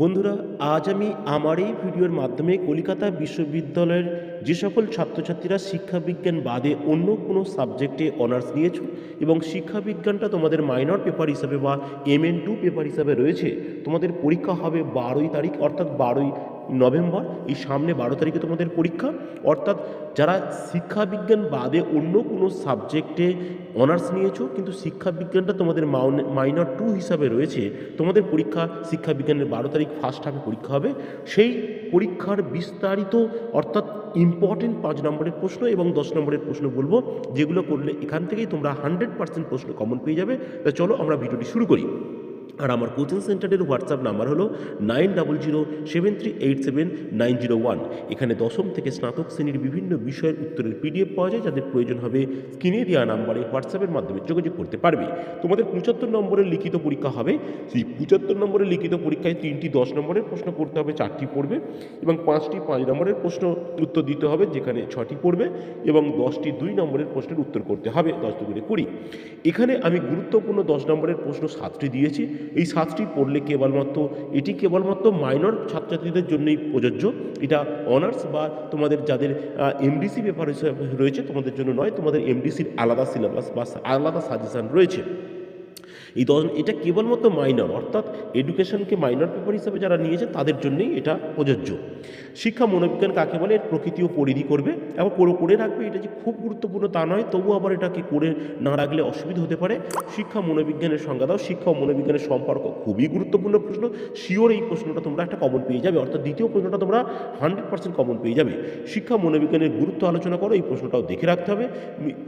বন্ধুরা, আজ আমি আমার এই ভিডিওর মাধ্যমে কলিকাতা বিশ্ববিদ্যালয়ের যে সকল ছাত্রছাত্রীরা শিক্ষাবিজ্ঞান বাদে অন্য কোনো সাবজেক্টে অনার্স নিয়েছ এবং শিক্ষাবিজ্ঞানটা তোমাদের মাইনর পেপার হিসাবে বা এম এন টু পেপার হিসাবে রয়েছে, তোমাদের পরীক্ষা হবে বারোই তারিখ, অর্থাৎ বারোই নভেম্বর, এই সামনে বারো তারিখে তোমাদের পরীক্ষা। অর্থাৎ যারা শিক্ষাবিজ্ঞান বাদে অন্য কোনো সাবজেক্টে অনার্স নিয়েছো, কিন্তু শিক্ষাবিজ্ঞানটা তোমাদের মাইনর টু হিসাবে রয়েছে, তোমাদের পরীক্ষা শিক্ষাবিজ্ঞানের বারো তারিখ ফার্স্ট হাফে পরীক্ষা হবে। সেই পরীক্ষার বিস্তারিত, অর্থাৎ ইম্পর্টেন্ট পাঁচ নম্বরের প্রশ্ন এবং দশ নম্বরের প্রশ্ন বলব, যেগুলো করলে এখান থেকেই তোমরা হান্ড্রেড পার্সেন্ট প্রশ্ন কমন পেয়ে যাবে। তা চলো আমরা ভিডিওটি শুরু করি। আর আমার কোচিং সেন্টারের হোয়াটসঅ্যাপ নাম্বার হলো nine double zero seven three eight seven nine zero one এখানে দশম থেকে স্নাতক শ্রেণির বিভিন্ন বিষয়ের উত্তরের পিডিএফ পাওয়া যায়, যাদের প্রয়োজন হবে স্ক্রিনে দেওয়া নাম্বারে হোয়াটসঅ্যাপের মাধ্যমে যোগাযোগ করতে পারবে। তোমাদের পঁচাত্তর নম্বরের লিখিত পরীক্ষা হবে। সেই পঁচাত্তর নম্বরের লিখিত পরীক্ষায় তিনটি দশ নম্বরের প্রশ্ন করতে হবে, চারটি পড়বে এবং পাঁচটি পাঁচ নম্বরের প্রশ্ন উত্তর দিতে হবে, যেখানে ছটি পড়বে এবং দশটি দুই নম্বরের প্রশ্নের উত্তর করতে হবে, দশ দুগুণে কুড়ি। এখানে আমি গুরুত্বপূর্ণ দশ নম্বরের প্রশ্ন সাতটি দিয়েছি। এই সাতটি পড়লে কেবলমাত্র, এটি কেবলমাত্র মাইনর ছাত্রছাত্রীদের জন্যই প্রযোজ্য। এটা অনার্স বা তোমাদের যাদের এমডিসি পেপার রয়েছে তোমাদের জন্য নয়, তোমাদের এমডিসির আলাদা সিলেবাস বা আলাদা সাজেশান রয়েছে। এই দশ এটা কেবলমাত্র মাইনর অর্থাৎ এডুকেশনকে মাইনর পেপার হিসেবে যারা নিয়েছে, তাদের জন্যই এটা প্রযোজ্য। শিক্ষা মনোবিজ্ঞান কাকে বলে? এর প্রকৃতিও পরিধি করবে, এবং করে করে রাখবে। এটা যে খুব গুরুত্বপূর্ণ তা নয় তবু আবার এটাকে করে না রাখলে অসুবিধা হতে পারে। শিক্ষা মনোবিজ্ঞানের সংজ্ঞা দাও। শিক্ষা ও মনোবিজ্ঞানের সম্পর্ক খুবই গুরুত্বপূর্ণ প্রশ্ন। শিওর এই প্রশ্নটা তোমরা একটা কমন পেয়ে যাবে, অর্থাৎ দ্বিতীয় প্রশ্নটা তোমরা হান্ড্রেড পার্সেন্ট কমন পেয়ে যাবে। শিক্ষা মনোবিজ্ঞানের গুরুত্ব আলোচনা করো, এই প্রশ্নটাও দেখে রাখতে হবে।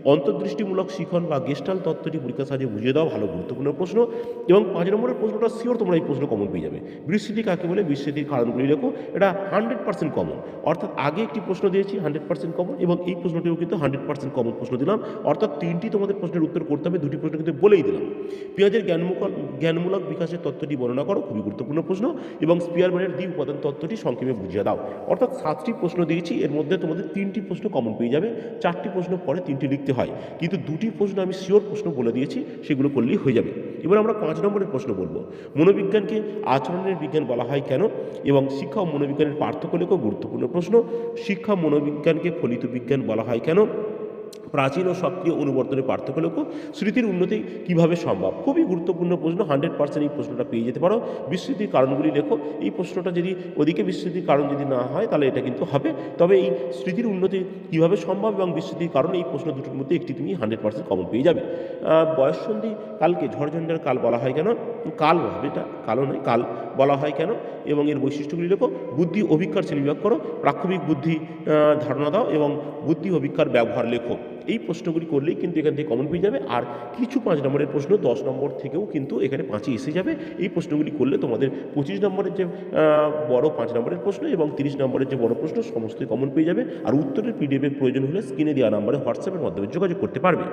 অন্তর্দৃষ্টিমূলক শিখন বা গেস্টাল তত্ত্বটি পরীক্ষা সাহায্যে বুঝিয়ে দাও, ভালো গুরুত্বপূর্ণ প্রশ্ন এবং পাঁচ নম্বরের প্রশ্নটা শিওর তোমরা এই প্রশ্ন কমন পেয়ে যাবে। বিস্মৃতি কাকে বলে? বিস্মৃতির কারণগুলি লেখো। এটা হান্ড্রেড পার্সেন্ট কমন অর্থাৎ আগে একটি প্রশ্ন দিয়েছি হান্ড্রেড পার্সেন্ট কমন এবং এই প্রশ্নটিও কিন্তু হান্ড্রেড পার্সেন্ট কমন প্রশ্ন দিলাম। অর্থাৎ তিনটি তোমাদের প্রশ্নের উত্তর করতে হবে, দুটি প্রশ্ন কিন্তু বলেই দিলাম। পেঁয়াজের জ্ঞানমূলক জ্ঞানমূলক বিকাশের তত্ত্বটি বর্ণনা করো, খুবই গুরুত্বপূর্ণ প্রশ্ন। এবং স্পিয়ারম্যানের দ্বি উপাদান তত্ত্বটি সংক্ষেপে বুঝিয়ে দাও। অর্থাৎ সাতটি প্রশ্ন দিয়েছি, এর মধ্যে তোমাদের তিনটি প্রশ্ন কমন পেয়ে যাবে। চারটি প্রশ্ন পরে তিনটি লিখতে হয়। কিন্তু দুটি প্রশ্ন আমি শিওর প্রশ্ন বলে দিয়েছি, সেগুলো করলেই হয়ে যাবে। এবার আমরা পাঁচ নম্বরের প্রশ্ন বলব। মনোবিজ্ঞানকে আচরণের বিজ্ঞান বলা হয় কেন? এবং শিক্ষা ও মনোবিজ্ঞানের পার্থক্য লেখো গুরুত্বপূর্ণ প্রশ্ন, শিক্ষা মনোবিজ্ঞানকে ফলিত বিজ্ঞান বলা হয় কেন? প্রাচীন ও সক্রিয় অনুবর্তনের পার্থক্য লেখো স্মৃতির উন্নতি কীভাবে সম্ভব? খুবই গুরুত্বপূর্ণ প্রশ্ন, হান্ড্রেড পার্সেন্ট এই প্রশ্নটা পেয়ে যেতে পারো। বিস্মৃতির কারণগুলি লেখো। এই প্রশ্নটা যদি ওদিকে বিস্মৃতির কারণ যদি না হয়, তাহলে এটা কিন্তু হবে। তবে এই স্মৃতির উন্নতি কীভাবে সম্ভব এবং বিস্মৃতির কারণ এই প্রশ্ন দুটোর মধ্যে একটি তুমি হান্ড্রেড পার্সেন্ট কমন পেয়ে যাবে। বয়ঃসন্ধি কালকে ঝড়ঝঞ্ঝার কাল বলা হয় কেন? কাল হবে এটা কালো নয়, কাল বলা হয় কেন? এবং এর বৈশিষ্ট্যগুলি লেখো। বুদ্ধি অভিজ্ঞার শ্রেণীবিভাগ করো। প্রাক্ষবিক বুদ্ধি ধারণা দাও এবং বুদ্ধি অভিজ্ঞার ব্যবহার লেখো। এই প্রশ্নগুলি করলেই কিন্তু এখান থেকে কমন পেয়ে যাবে। আর কিছু পাঁচ নম্বরের প্রশ্ন, দশ নম্বর থেকেও কিন্তু এখানে পাঁচে এসে যাবে। এই প্রশ্নগুলি করলে তোমাদের পঁচিশ নম্বরের যে বড় পাঁচ নম্বরের প্রশ্ন এবং তিরিশ নম্বরের যে বড় প্রশ্ন সমস্তই কমন পেয়ে যাবে। আর উত্তরের পিডিএফের প্রয়োজন হলে স্ক্রিনে দেওয়া নম্বরে হোয়াটসঅ্যাপের মাধ্যমে যোগাযোগ করতে পারবে।